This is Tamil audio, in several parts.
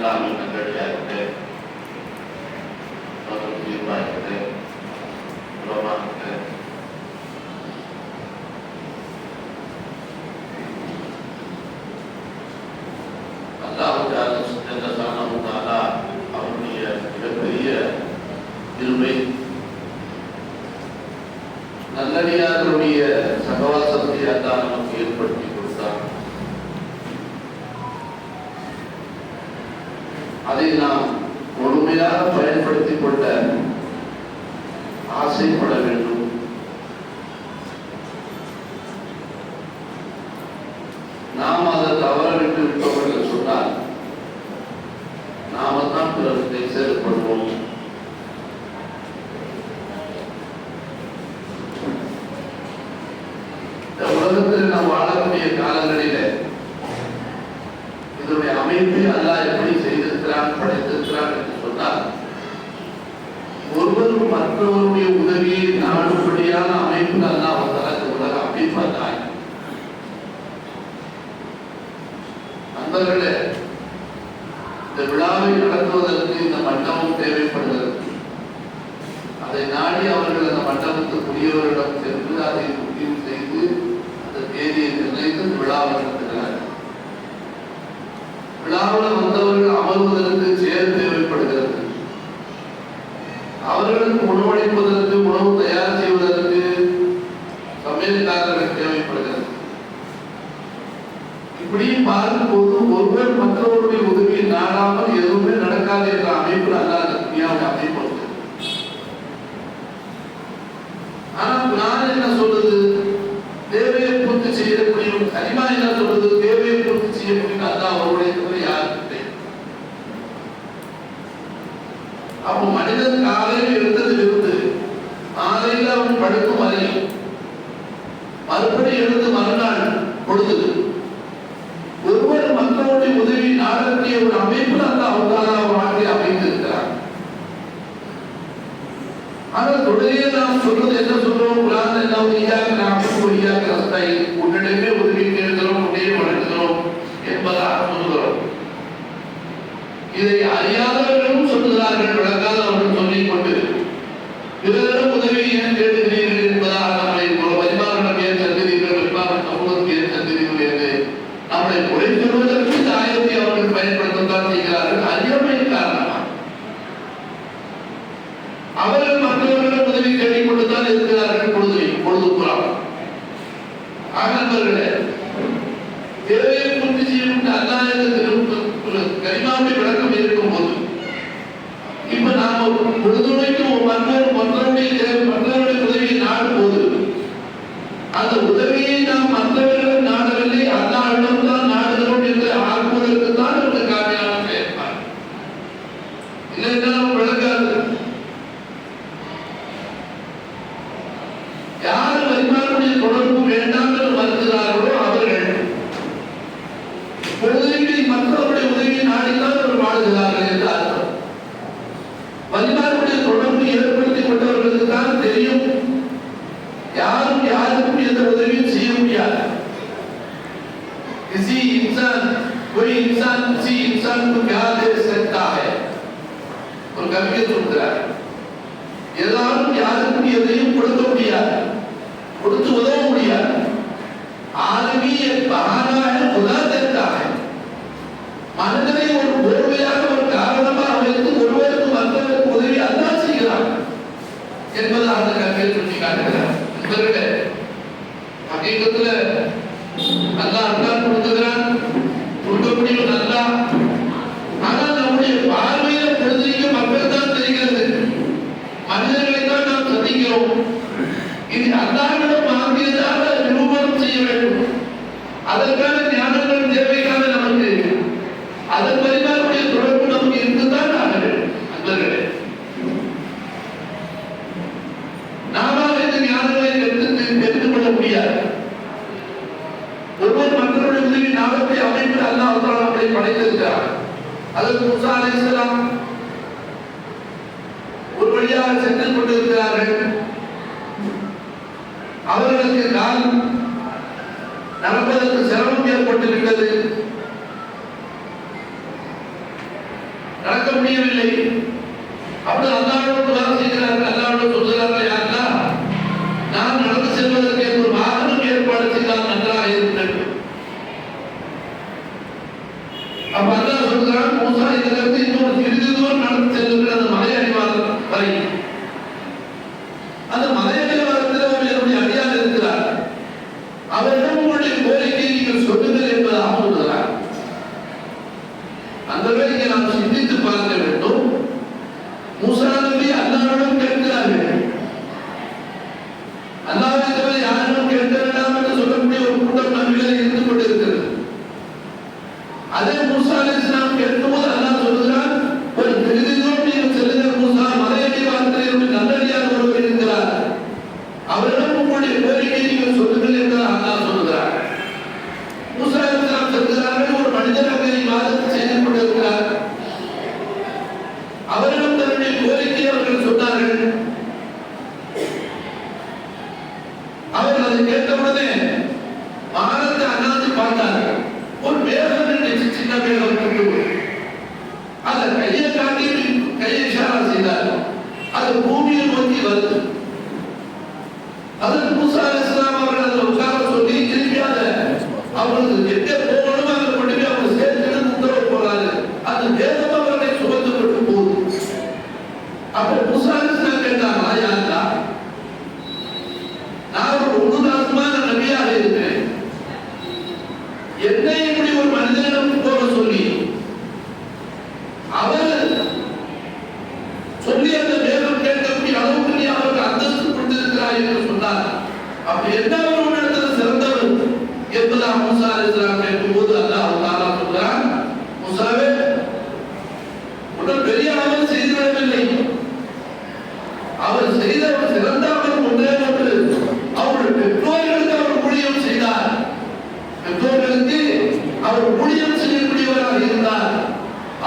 الله من الدرجات ஆக்குலத்தை செயல்படுவோம் இந்த உலகத்தில் நாம் வாழக்கூடிய காலங்களிலே இதனுடைய அமைப்பு அல்லாஹ் எப்படி செய்திருக்கிறான் படைத்திருக்கிறான் என்று சொன்னால் ஒருவர் மற்றவருடைய உதவியை நாடுபடியான அமைப்பு அல்லாஹ் வந்தால் இந்த உலக அமைப்பு அல்லாஹ் அன்பர்களே இந்த விழாவை அவர்களுக்கு உணவளிப்பதற்கு உணவு தயார் செய்வதற்கு சமையல்காரர்கள் தேவைப்படுகிறது. இப்படி பார்க்கும்போது ஒருவர் மற்றவருடைய உதவியை நாடாமல் எதுவுமே நடக்காது என்ற அமைப்பு நல்லா மனிதனை ஒரு போர்வையாக ஒரு காரணமாக வைத்து ஒருவருக்கு மற்றவருக்கு உதவி அதான் செய்கிறான் என்பதை அந்த கல்வியில் சுட்டி காட்டுகிறார் இவர்களே ஹக்கீக்கத்தில் நல்லா அல்லா கொடுத்துகிறான் கொடுக்க முடியும் நல்லா ஆனால் நம்முடைய பார்வையில பொழுதுக்கு மக்கள் தான் தெரிகிறது. மனிதர்களை தான் நாம் சந்திக்கிறோம். இது அல்லாவிடம் வாங்கியதாக நிரூபணம் செய்ய வேண்டும். அதற்கான கொண்டிருக்கிறார்கள். அவர்களுக்கு நான் நடப்பதற்கு சிரமம் ஏற்பட்டிருக்கிறது. நடக்க முடியவில்லை. அப்படி அல்லாவிடம்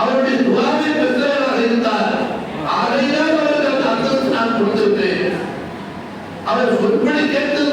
அவருடைய துவாவை பெற்றவராக இருந்தார் அதைதான் அவருக்கு அந்த அந்தஸ்து நான் கொடுத்திருக்கிறேன். அவர் சொற்படி கேட்டது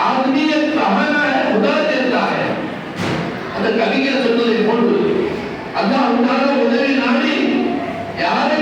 ஆத்மீய சமன உதாரத்தாக அந்த கவிஞர் சொன்னதை போன்று அல்லாஹ் உண்டான உதவி நாடி யாரை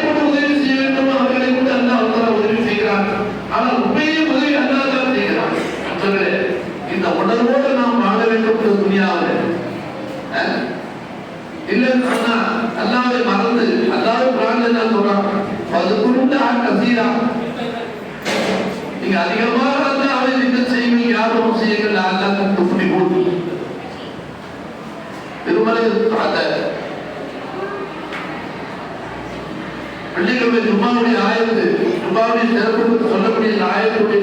சிறப்பு சொல்லக்கூடிய நாயகத்துடைய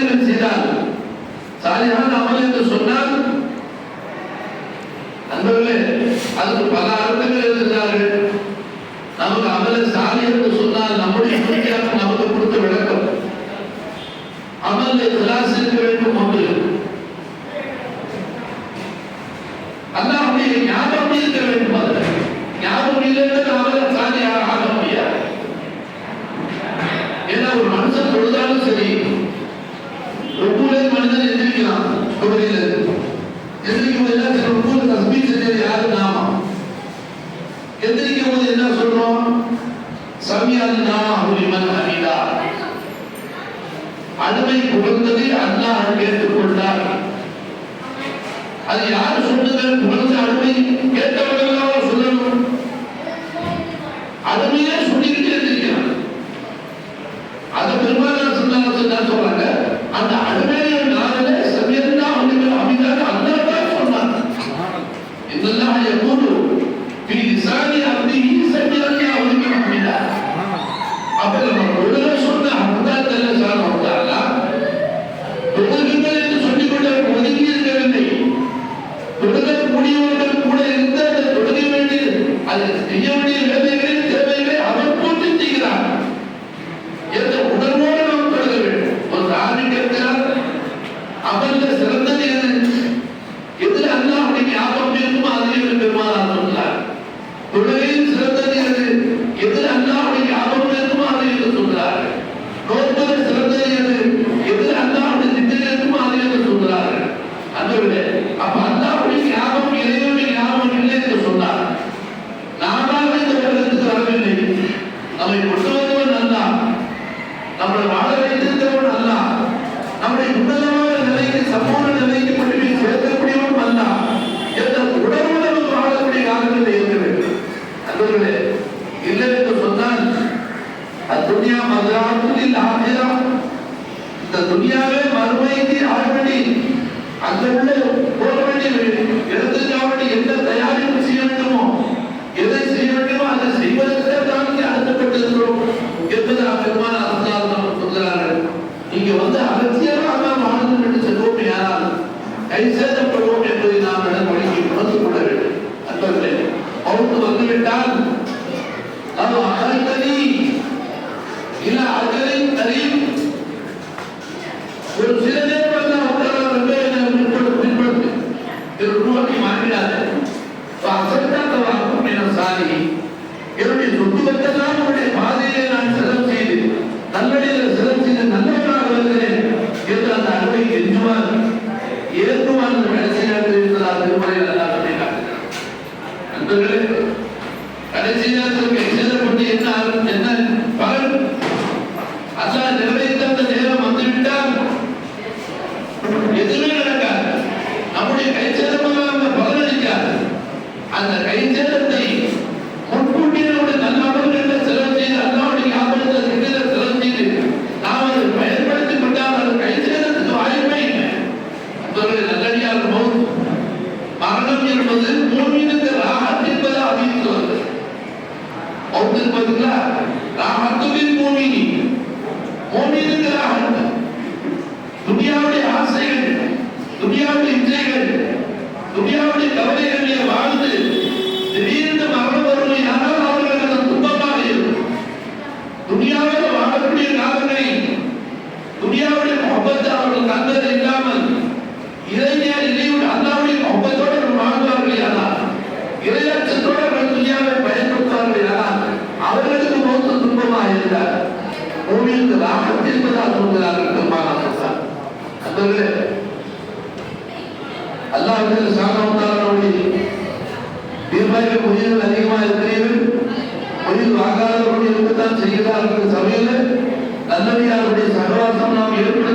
அமலின் செய்தால் சாலியான அமல் என்று சொன்னால் அன்பர்களே அதுக்கு பல அர்த்தங்கள் எழுதினார்கள் நமக்கு அமல சாலை என்று சொன்னால் நம்முடைய அது யார் சொல்லுங்கள் மனசு அருமை கேட்டவர்கள் சொல்லணும். அதுமையே அந்த கைது இடத்தில் சாப்பிட்டாலும் தீர்மானிக்க முடிவுகள் அதிகமாக இருக்கிறீர்கள். முடிவு ஆகாதவர்களுடைய இருக்கத்தான் செய்கிறார்கள் சபையில் நல்லபடியாருடைய சகவாசம் நாம் ஏற்பட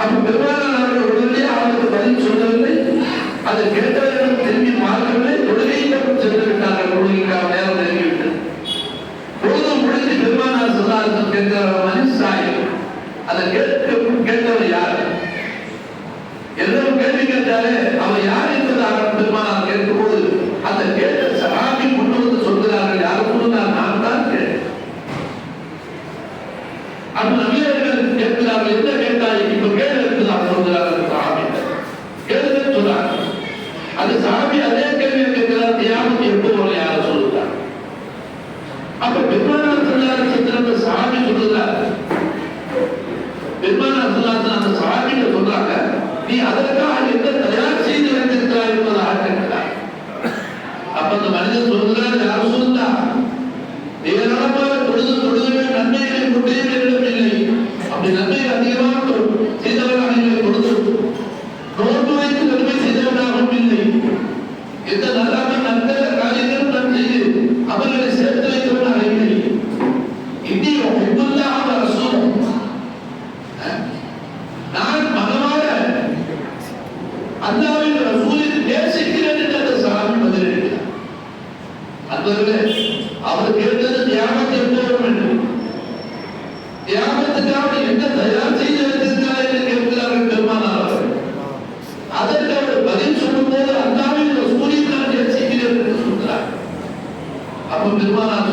அப்ப பெருமாள் அவர்கள் உடனே அவருக்கு பதில் சொல்லவில்லை அதை கேட்டவர்கள் திரும்பி மாறவில்லை உடனே அப்ப பெருமானார்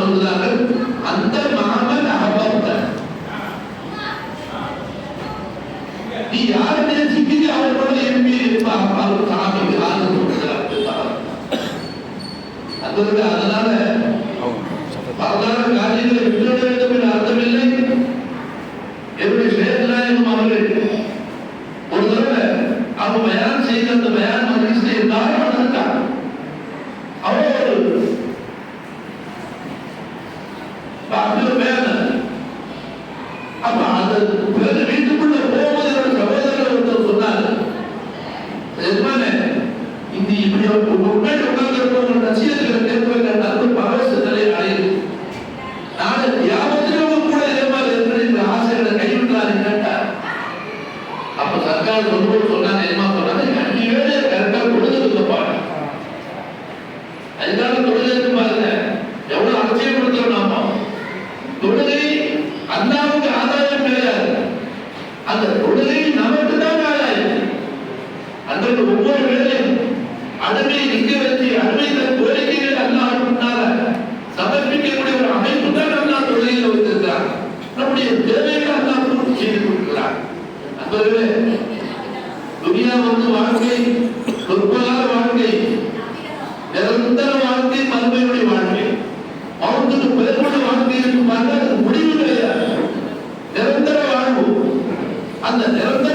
அந்த நிரந்தர வாழ்வு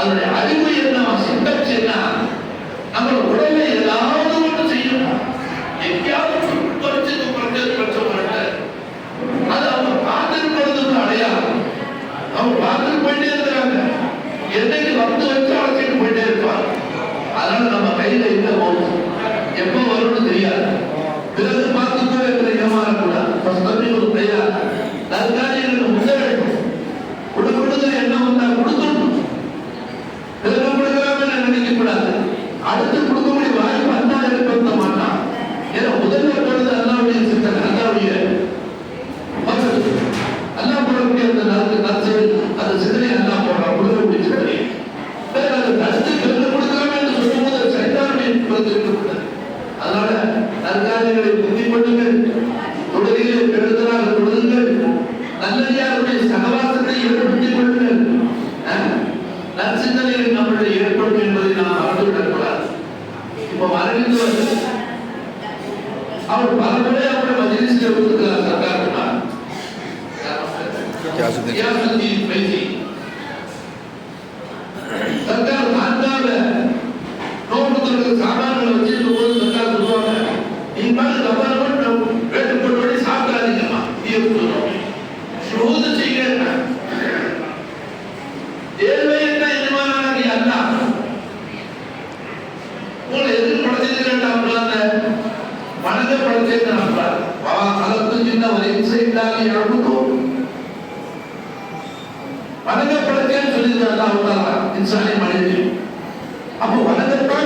அதில் அதனால மனதை படைச்சேன்னு நம்புறார் அளத்து சின்ன ஒரு இம்சை இல்லாத எழுதும் வணங்கப்படத்தேன்னு சொல்லியிருக்காரு அல்லாஹ் இன்சானை மனிதன். அப்போ வணங்கப்பட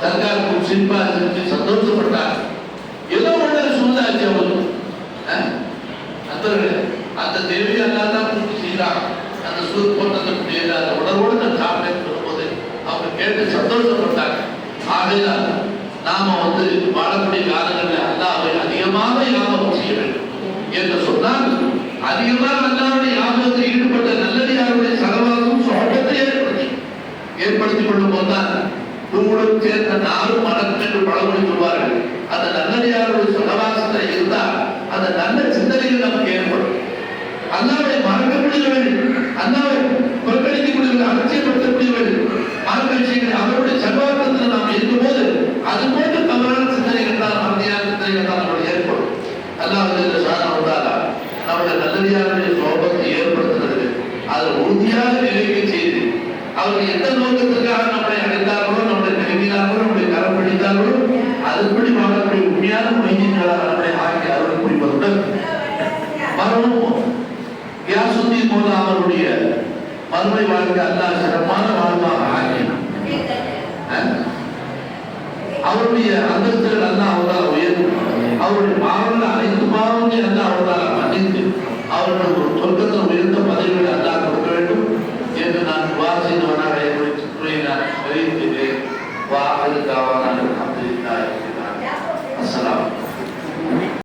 ಸರ್ಕಾರ खूप ಶಿಲ್ಪಾಸಕ್ಕೆ ಸಂತೋಷಪಟ್ಟ ಎಲ್ಲ ಒಳ್ಳೆ ಸುಂದರಾಜಿ ಅವರು ಅಂದರೆ ಅಂತ ದೇವಿ ಅಲ್ಲಾದ ಸೀರ அந்த சூர்போட்டத்தை முடியல அந்த உணர்வோடு நான் சாப்பிட்டேன் சொல்லும்போது அவங்க கேட்டு சந்தோஷப்பட்டாங்க ஆகையால் நாம வந்து வாழக்கூடிய காலங்களில் அல்லாவை அதிகமாக ஞாபகம் செய்ய வேண்டும் என்று சொன்னால் அதிகமாக அல்லாவுடைய ஞாபகத்தில் ஈடுபட்ட நல்லடியாருடைய சகவாசம் சொகத்தை ஏற்படுத்தி ஏற்படுத்திக் கொள்ளும் போதுதான் நூலும் சேர்ந்த நாளும் மனத்தென்று பழமொழி சொல்வார்கள். அந்த நல்லடியாருடைய சொலவாசனை இருந்தால் அந்த நல்ல சிந்தனைகள் நமக்கு ஏற்படும். அல்லாவை மறக்க முடியவர்கள் அல்லாவை புறக்கணிக்க முடியவர்கள் அலட்சியப்படுத்த முடியவர்கள் மார்க்க விஷயங்களை அவருடைய சர்வார்த்தத்தில் நாம் இருக்கும்போது